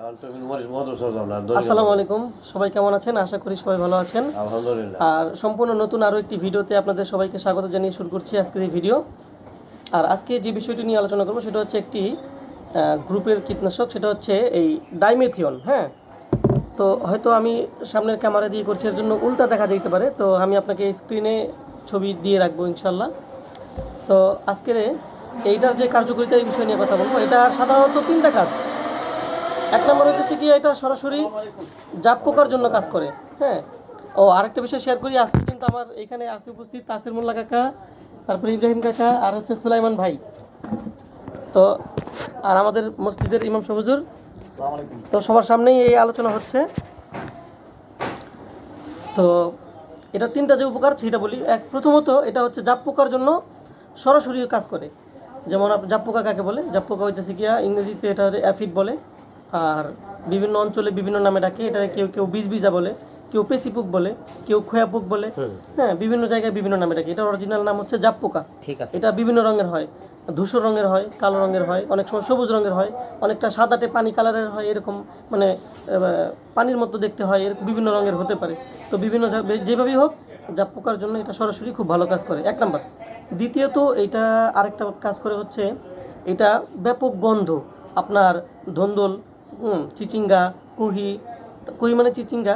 আসসালামু আলাইকুম। সবাই কেমন আছেন? আশা করি সবাই ভালো আছেন। আলহামদুলিল্লাহ। আর সম্পূর্ণ নতুন আরও একটি ভিডিওতে আপনাদের সবাইকে স্বাগত জানিয়ে শুরু করছি আজকের এই ভিডিও। আর আজকে যে বিষয়টি নিয়ে আলোচনা করব সেটা হচ্ছে একটি গ্রুপের কীটনাশক সেটা হচ্ছে এই ডাইমেথিয়ন হ্যাঁ? তো হয়তো আমি সামনের ক্যামেরা দিয়ে করছি এর জন্য উল্টা দেখা যেতে পারে। তো আমি আপনাকে স্ক্রিনে ছবি দিয়ে রাখব ইনশাল্লাহ তো আজকের এইটার যে কার্যকারিতা এই বিষয় নিয়ে কথা বলব। এটা সাধারণত তিনটা কাজ। এক নম্বর হচ্ছে কি, এটা সরাসরি জাপ পোকার জন্য কাজ করে হ্যাঁ? ও, আরেকটা বিষয় শেয়ার করি, আজকে কিন্তু আমার এখানে আছে উপস্থিত তাসির মোল্লা কাকা, তারপরে ইব্রাহিম কাকা, আর হচ্ছে সুলাইমান ভাই। তো, আর আমাদের মসজিদের ইমাম সবুজুর তো সবার সামনেই এই আলোচনা হচ্ছে। তো, এটা তিনটা যে উপকার সেটা বলি। এক, প্রথমত এটা হচ্ছে জাপ পোকার জন্য সরাসরি কাজ করে। যেমন জাপ পোকা কাকে বলে? জাপ পোকা হইতেছে গিয়া ইংরেজিতে এটা অ্যাফিড বলে। আর বিভিন্ন অঞ্চলে বিভিন্ন নামে ডাকে এটা কেউ কেউ বীজ বীজা বলে কেউ পেসিপুক বলে কেউ খোয়াপুক বলে। হ্যাঁ বিভিন্ন জায়গায় বিভিন্ন নামে ডাকে। এটা অরিজিনাল নাম হচ্ছে জাপ পোকা ঠিক আছে। এটা বিভিন্ন রঙের হয়। ধূসর রঙের হয় কালো রঙের হয় অনেক সময় সবুজ রঙের হয় অনেকটা সাদাটে পানি কালারের হয় এরকম মানে পানির মতো দেখতে হয় এরকম বিভিন্ন রঙের হতে পারে। তো বিভিন্ন যেভাবেই হোক জাপ পোকার জন্য এটা সরাসরি খুব ভালো কাজ করে। এক নাম্বার। দ্বিতীয়ত এটা আরেকটা কাজ করে হচ্ছে এটা ব্যাপক গন্ধ। আপনার ধন্দল চিচিঙ্গা কুহি কুহি মানে চিচিঙ্গা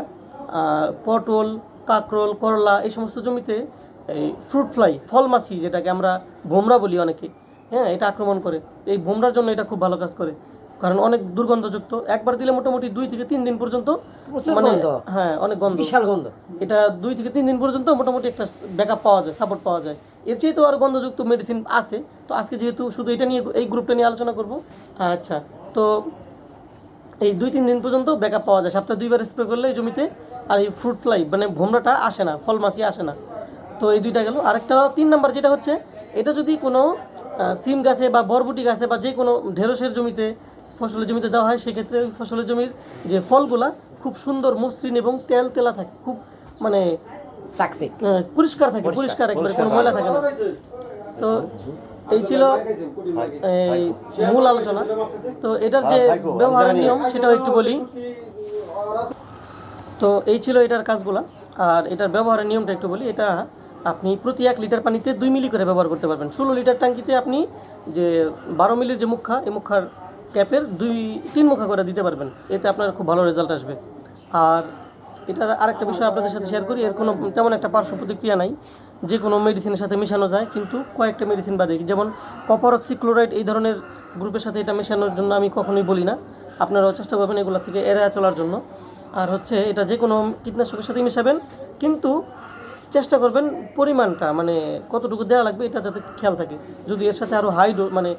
পটল কাকরোল করলা এই সমস্ত জমিতে এই ফ্রুট ফ্লাই ফল মাছি যেটাকে আমরা ভোমরা বলি অনেকে হ্যাঁ এটা আক্রমণ করে। এই ভোমরার জন্য এটা খুব ভালো কাজ করে। কারণ অনেক দুর্গন্ধযুক্ত একবার দিলে মোটামুটি দুই থেকে তিন দিন পর্যন্ত মানে হ্যাঁ অনেক গন্ধ। বিশাল গন্ধ। এটা দুই থেকে তিন দিন পর্যন্ত মোটামুটি একটা ব্যাকআপ পাওয়া যায় সাপোর্ট পাওয়া যায়। এর চেয়ে তো আর গন্ধযুক্ত মেডিসিন আছে। তো আজকে যেহেতু শুধু এটা নিয়ে এই গ্রুপটা নিয়ে আলোচনা করব। আচ্ছা তো এই দুই তিন দিন পর্যন্ত ব্যাকআপ পাওয়া যায়। সপ্তাহে দুইবার স্প্রে করলে এই জমিতে আর এই ফ্রুট ফ্লাই মানে ভোমরাটা আসে না ফল মাছি আসে না। তো এই দুইটা গেল। আরেকটা তিন নাম্বার যেটা হচ্ছে এটা যদি কোনো সিম গাছে বা বরবটি গাছে বা যে কোনো ঢেঁড়সের জমিতে ফসলের জমিতে দেওয়া হয় সেক্ষেত্রে ওই ফসলের জমির যে ফলগুলা খুব সুন্দর মসৃণ এবং তেল তেলা থাকে খুব মানে পরিষ্কার থাকে পরিষ্কার একবারে কোনো ময়লা থাকে না। তো এই ছিল এই মূল আলোচনা। তো এটার যে ব্যবহারের নিয়ম সেটাও একটু বলি। তো এই ছিল এটার কাজগুলা। আর এটার ব্যবহারের নিয়মটা একটু বলি। এটা আপনি প্রতি এক লিটার পানিতে দুই মিলি করে ব্যবহার করতে পারবেন। ষোলো লিটার ট্যাঙ্কিতে আপনি যে বারো মিলির যে মুখা এই মুখার ক্যাপের দুই তিন মুখা করে দিতে পারবেন। এতে আপনার খুব ভালো রেজাল্ট আসবে। আর এটার আরেকটা বিষয় আপনাদের সাথে শেয়ার করি। এর কোনো তেমন একটা পার্শ্ব প্রতিক্রিয়া নাই। যে কোনো মেডিসিনের সাথে মেশানো যায় কিন্তু কয়েকটা মেডিসিন বাদে। যেমন কপার অক্সিক্লোরাইড এই ধরনের গ্রুপের সাথে এটা মেশানোর জন্য আমি কখনোই বলি না। আপনারাও চেষ্টা করবেন এগুলো থেকে এড়িয়ে চলার জন্য। আর হচ্ছে এটা যে কোনো কীটনাশকের সাথে মেশাবেন কিন্তু চেষ্টা করবেন পরিমাণটা মানে কতটুকু দেওয়া লাগবে এটা যাতে খেয়াল থাকে। যদি এর সাথে আরও হাই ডোজ মানে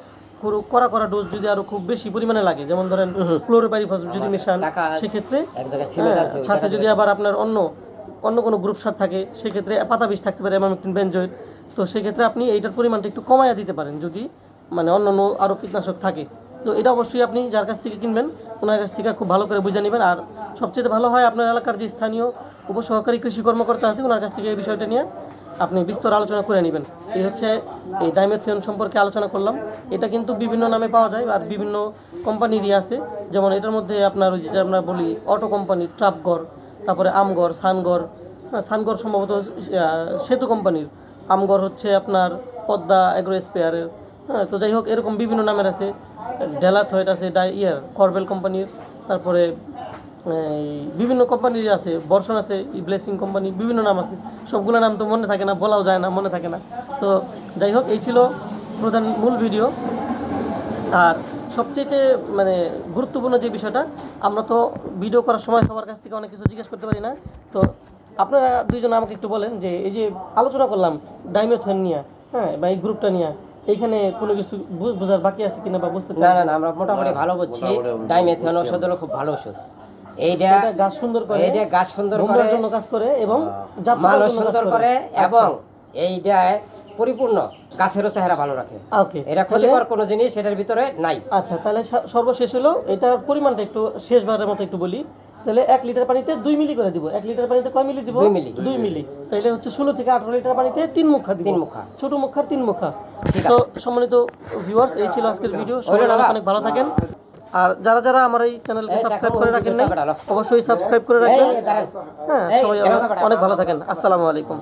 কড়া কড়া ডোজ যদি আরও খুব বেশি পরিমাণে লাগে যেমন ধরেন ক্লোরোপারিফস যদি মেশান সেক্ষেত্রে হ্যাঁ, সাথে যদি আবার আপনার অন্য অন্য কোনো গ্রুপ সাথে থাকে, সেক্ষেত্রে পাতা বিষ থাকতে পারে এমামেকটিন বেনজয়েড তো সেক্ষেত্রে আপনি এইটার পরিমাণটা একটু কমায়া দিতে পারেন যদি মানে অন্য অন্য আরও কীটনাশক থাকে। তো এটা অবশ্যই আপনি যার কাছ থেকে কিনবেন, ওনার কাছ থেকে খুব ভালো করে বুঝে নেবেন। আর সবচেয়ে ভালো হয় আপনার এলাকার যে স্থানীয় উপসহকারী কৃষি কর্মকর্তা আছে, ওনার কাছ থেকে এই বিষয়টা নিয়ে আপনি বিস্তর আলোচনা করে নেবেন। এই হচ্ছে এই ডাইমেথিয়ন সম্পর্কে আলোচনা করলাম। এটা কিন্তু বিভিন্ন নামে পাওয়া যায় আর বিভিন্ন কোম্পানিরই আছে। যেমন এটার মধ্যে আপনার যেটা আমরা বলি অটো কোম্পানি ট্রাপগড় তারপরে আমগড়, সানগড় হ্যাঁ সানগড় সম্ভবত সেতু কোম্পানির। আমগড় হচ্ছে আপনার পদ্মা অ্যাগ্রো স্পেয়ারের হ্যাঁ তো যাই হোক, এরকম বিভিন্ন নামের আছে। ডেলাথ হোয়েট আছে, ডাই ইয়ার করবেল কোম্পানির। তারপরে বিভিন্ন কোম্পানির আছে। বর্ষণ আছে ই ব্লেসিং কোম্পানি, বিভিন্ন নাম আছে। সবগুলো নাম তো মনে থাকে না, বলাও যায় না, মনে থাকে না। তো যাই হোক, এই ছিল প্রধান মূল ভিডিও। আর সবচেয়ে মানে গুরুত্বপূর্ণ যে বিষয়টা আমরা তো ভিডিও করার সময় সবার কাছ থেকে অনেক কিছু জিজ্ঞেস করতে পারি না। তো আপনারা দুইজন আমাকে একটু বলেন যে এই যে আলোচনা করলাম ডাইমেথন নিয়ে হ্যাঁ বা এই গ্রুপটা নিয়ে এইখানে কোনো কিছু বোঝার বাকি আছে কিনা বা বুঝতে না না না আমরা মোটামুটি ভালো বুঝছি। মোটামুটি ডাইমেথিয়ন ওষুধ হলো খুব ভালো ওষুধ এইটা গাছ সুন্দর করে এইটা গাছ সুন্দর করে জন্য কাজ করে এবং কাজ সুন্দর করে। এবং এইটা পরিপূর্ণ। গাছেরও চেহারা ভালো রাখে। ওকে এটা ক্ষতিকর কোনো জিনিস এটার ভিতরে নাই। আচ্ছা তাহলে সর্বশেষ হলো এটার পরিমাণটা একটু শেষবারের মতো একটু বলি। তাহলে এক লিটার পানিতে দুই মিলি করে দিব। এক লিটার পানিতে কয় মিলি দিব? দুই মিলি। দুই মিলি। তাহলে হচ্ছে ষোলো থেকে আঠারো লিটার পানিতে তিন মুখা দিব। তিন মুখা। ছোট মুখার তিন মুখা। তো সম্মানিত ভিউয়ার্স এই ছিল আজকের ভিডিও সবাই অনেক ভালো থাকেন। আর যারা যারা আমার এই চ্যানেলকে সাবস্ক্রাইব করে রাখেন নাই অবশ্যই সাবস্ক্রাইব করে রাখবেন। হ্যাঁ সবাই অনেক ভালো থাকেন। আসসালামু আলাইকুম।